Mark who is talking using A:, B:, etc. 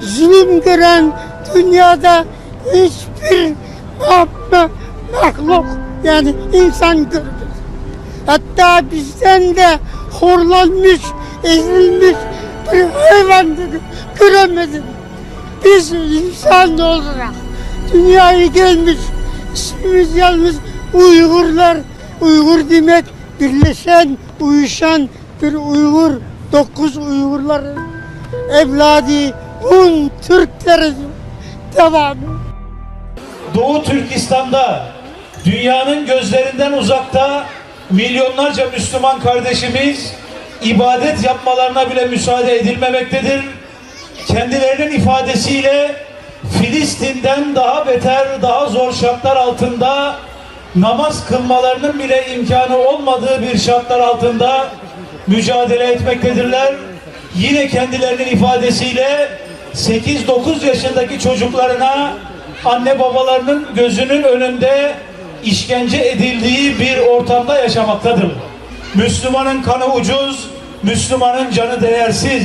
A: Zulüm gören dünyada hiçbir mahluk yani insan görür. Hatta bizden de horlanmış, ezilmiş bir hayvan göremedim. Biz insan olarak dünyaya gelmiş, ismimiz yalnız Uygurlar, Uygur demek birleşen, uyuşan bir Uygur, dokuz Uygurların evladı, un Türkleri devamı.
B: Doğu Türkistan'da dünyanın gözlerinden uzakta milyonlarca Müslüman kardeşimiz ibadet yapmalarına bile müsaade edilmemektedir. Kendilerinin ifadesiyle Filistin'den daha beter, daha zor şartlar altında namaz kılmalarının bile imkanı olmadığı bir şartlar altında mücadele etmektedirler. Yine kendilerinin ifadesiyle 8-9 yaşındaki çocuklarına anne babalarının gözünün önünde işkence edildiği bir ortamda yaşamaktadır. Müslümanın kanı ucuz, Müslümanın canı değersiz.